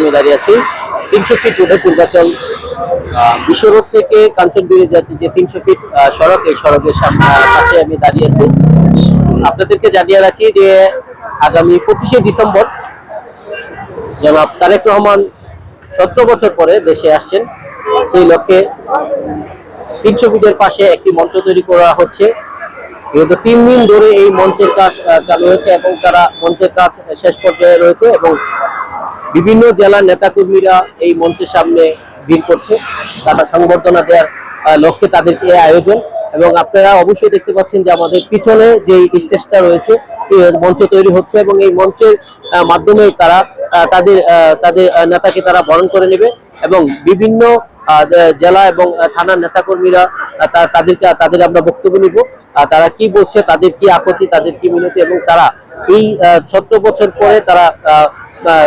আমি দাঁড়িয়ে আছি। তিনশো ফিট রোডে পূর্বাচল বিশ্ব রোড থেকে কাঞ্চনগিরি যাতে যে তিনশো ফিট সড়ক, এই সড়কের পাশে আমি দাঁড়িয়ে আছি। আপনাদেরকে জানিয়ে রাখি যে আগামী পঁচিশে ডিসেম্বর জনাব তারেক রহমান সতেরো বছর পরে দেশে আসছেন। সেই লক্ষ্যে তিনশো ফিটের পাশে একটি মঞ্চ তৈরি করা হচ্ছে। বিগত তিন দিন ধরে এই মঞ্চের কাজ চালু হয়েছে এবং তারা মঞ্চের কাজ শেষ পর্যায়ে রয়েছে এবং বিভিন্ন জেলার নেতাকর্মীরা এই মঞ্চের সামনে ভিড় করছে। তারা সংবর্ধনা দেওয়ার লক্ষ্যে তাদের এই আয়োজন। এবং আপনারা অবশ্যই দেখতে পাচ্ছেন যে আমাদের পিছনে যে স্টেজটা রয়েছে মঞ্চ তৈরি হচ্ছে এবং এই মঞ্চের মাধ্যমে তারা তাদের তাদের নেতাকে তারা বরণ করে নেবে এবং বিভিন্ন জেলা এবং থানার নেতাকর্মীরা তাদেরকে, তাদের আমরা বক্তব্য নিব। তারা কি বলছে, তাদের কি আপত্তি, তাদের কি মিনতি এবং তারা এই সতেরো বছর পরে তারা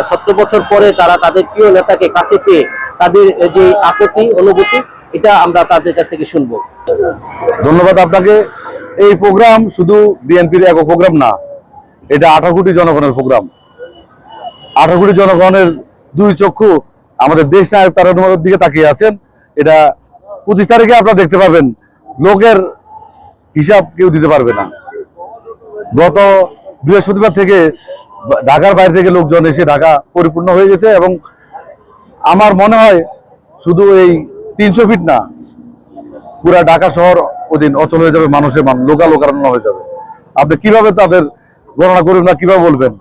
সতেরো বছর পরে তারা তাদের প্রিয় নেতাকে কাছে পেয়ে তাদের যে আপত্তি, অনুভূতি, এটা আমরা তাদের কাছ থেকে শুনব। ধন্যবাদ আপনাকে। এই প্রোগ্রাম শুধু বিএনপির একক প্রোগ্রাম না, এটা আঠারো কোটি জনগণের প্রোগ্রাম। আঠারো কোটি জনগণের দুই চক্ষু আমাদের দেশ নায়ক তার দিকে তাকিয়ে আছেন। এটা পঁচিশ তারিখে আপনারা দেখতে পাবেন লোকের হিসাব কেউ দিতে পারবে না। গত বৃহস্পতিবার থেকে ঢাকার বাইরে থেকে লোকজন এসে ঢাকা পরিপূর্ণ হয়ে গেছে এবং আমার মনে হয় শুধু এই তিনশো ফিট না পুরা ঢাকা শহর ওদিন অচল হয়ে যাবে মানুষের মান লোকাল হয়ে যাবে। আপনি কীভাবে তাদের গণনা করবেন না কীভাবে বলবেন?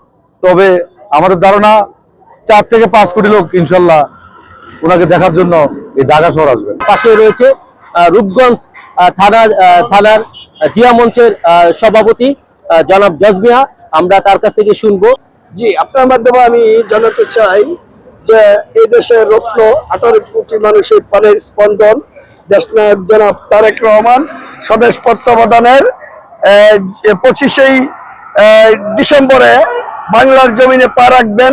তবে আমাদের ধারণা চার থেকে পাঁচ কোটি লোক ইনশাল্লাহ ওনাকে দেখার জন্য এই ঢাকা শহর আসবেন পাশে রয়েছে রূপগঞ্জ আহ, থানার জিয়া মঞ্চের সভাপতি জনাব জজমিয়া, আমরা তার কাছ থেকে শুনব। জি, আপনার মাধ্যমে আমি জানাতে চাই যে এই দেশের রত্ন আঠারো কোটি মানুষের প্রাণের স্পন্দন। দেশনায়ক জনাব তারেক রহমান, স্বদেশ তত্ত্বাবধানের পঁচিশেই ডিসেম্বরে বাংলার জমিনে পা রাখবেন।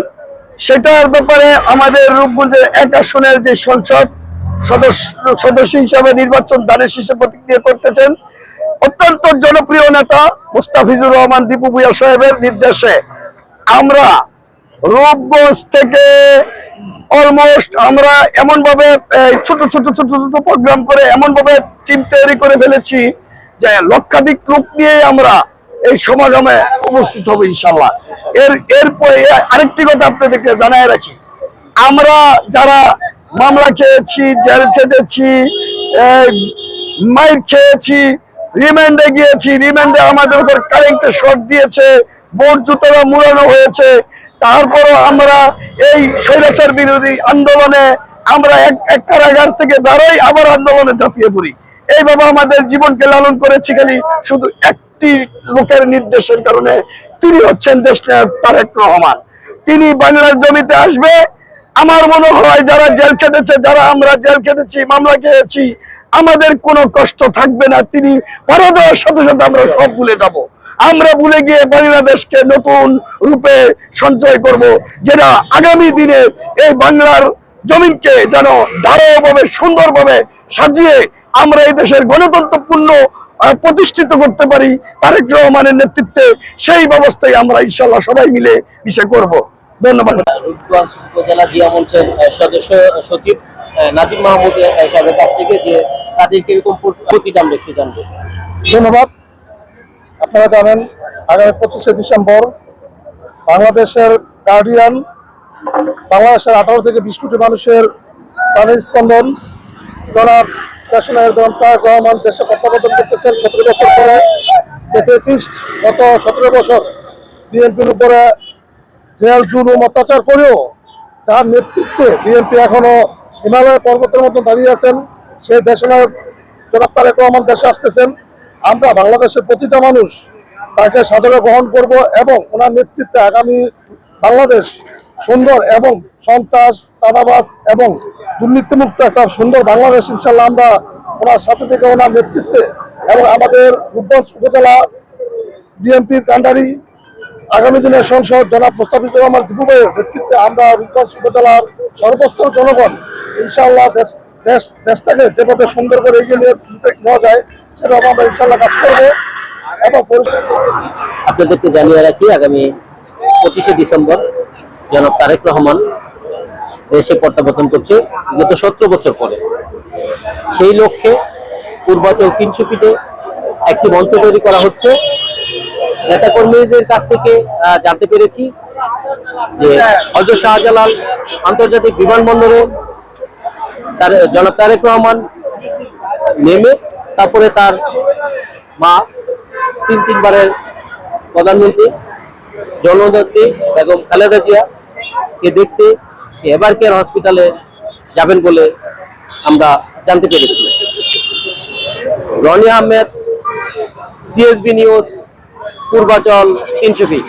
সেটার ব্যাপারে আমাদের রূপগঞ্জের এক আসনের যে সংসদ, সদস্য সদস্য হিসাবে নির্বাচন দানের শীর্ষে প্রতিক্রিয়া করতেছেন। অত্যন্ত জনপ্রিয় নেতা মুস্তাফিজুর রহমান দীপু ভুইয়া সাহেবের নির্দেশে আমরা রূপগঞ্জ থেকে অলমোস্ট আমরা এমন ভাবে ছোট ছোট ছোট ছোট প্রোগ্রাম করে এমন ভাবে টিম তৈরি করে ফেলেছি যে লক্ষাধিক লোক নিয়ে আমরা এই সমাগমে উপস্থিত হব ইনশাল্লাহ এর এরপরে আরেকটি কথা আপনাদেরকে জানাই রাখি। আমরা যারা মামলা খেয়েছি, জেল খেটেছি মাইর খেয়েছি রিমান্ডে গিয়েছি রিমান্ডে আমাদের উপর কারেন্টের শর্ট দিয়েছে বোর্ড জুতোরা মুড়ানো হয়েছে। তারপরও আমরা এই স্বৈরাচার বিরোধী আন্দোলনে আমরা এক এক কারাগার থেকে দাঁড়াই আবার আন্দোলনে ঝাঁপিয়ে পড়ি। এইভাবে আমাদের জীবনকে লালন করেছি খালি শুধু একটি লোকের নির্দেশের কারণে। তিনি হচ্ছেন দেশ নায়ক তারেক রহমান। তিনি বাংলার জমিতে আসবে। আমার মনে হয় যারা জেল কেটেছে যারা আমরা জেল কেটেছি মামলা খেয়েছি আমাদের কোনো কষ্ট থাকবে না, তিনি পরে দেওয়ার সাথে সাথে আমরা সব ভুলে যাব। আমরা ভুলে গিয়ে বাংলাদেশকে নতুন রূপে সঞ্চয় করব, যেটা আগামী দিনে এই বাংলার জমিনকে যেন ধারাভাবে, সুন্দরভাবে সাজিয়ে আমরা এই দেশের গণতন্ত্রপূর্ণ প্রতিষ্ঠিত করতে পারি, তারেক রহমানের নেতৃত্বে সেই ব্যবস্থায় আমরা ইনশাল্লাহ সবাই মিলে মিশে করব। ধন্যবাদ। উপজেলা সদস্য, সচিব নাজিম মাহমুদ কাছ থেকে যে তাদের কীরকম আমরা একটু জানব। ধন্যবাদ। আপনারা জানেন, আগামী পঁচিশে ডিসেম্বর বাংলাদেশের গার্ডিয়ান বাংলাদেশের আঠারো থেকে বিশ কোটি মানুষের প্রাণের স্পন্দন। জনাব দেশনায়ক তারেক রহমান দেশে প্রত্যাবর্তন করতেছেন সতেরো বছর পরে দেখেছিস গত সতেরো বছর বিএনপির উপরে জেল, জুলুম, অত্যাচার করেও তার নেতৃত্বে বিএনপি এখনও হিমালয় পর্বতের মতো দাঁড়িয়ে আছেন। সেই দেশনায়ক জনাব তারেক রহমান দেশে আসতেছেন। আমরা বাংলাদেশের প্রতিটা মানুষ তাকে সাদরে গ্রহণ করব এবং ওনার নেতৃত্বে আগামী বাংলাদেশ সুন্দর এবং সন্ত্রাস, চাঁদাবাজ এবং দুর্নীতিমুক্ত একটা সুন্দর বাংলাদেশ ইনশাল্লাহ আমরা ওনার সাথে থেকে ওনার নেতৃত্বে এবং আমাদের রূপগঞ্জ উপজেলা বিএনপির কান্ডারি আগামী দিনের সংসদ জনাব মুস্তাফিজুর রহমান দীপু ভাইয়ের নেতৃত্বে আমরা রূপগঞ্জ উপজেলার সর্বস্তর জনগণ ইনশাআল্লাহ দেশ দেশ দেশটাকে যেভাবে সুন্দর করে এগিয়ে নেওয়া যায়, সেভাবে আমরা ইনশাআল্লাহ কাজ করব এবং আপনাদেরকে জানিয়ে রাখি, আগামী পঁচিশে ডিসেম্বর জনাব তারেক রহমান দেশে প্রত্যাবর্তন করছে গত সতেরো বছর পরে। সেই লক্ষ্যে পূর্বাচল তিনশো একটি মঞ্চ তৈরি করা হচ্ছে। নেতাকর্মীদের কাছ থেকে জানতে পেরেছি যে হজরত শাহজালাল আন্তর্জাতিক বিমানবন্দরে তার জনাব রহমান নেমে, তারপরে তার মা, তিন তিনবারের প্রধানমন্ত্রী, জননেত্রী বেগম খালেদা জিয়া কে দেখতে এবার কেয়ার হসপিটালে যাবেন বলে আমরা জানতে পেরেছি। Roni Ahmed CSB news Purbachal fit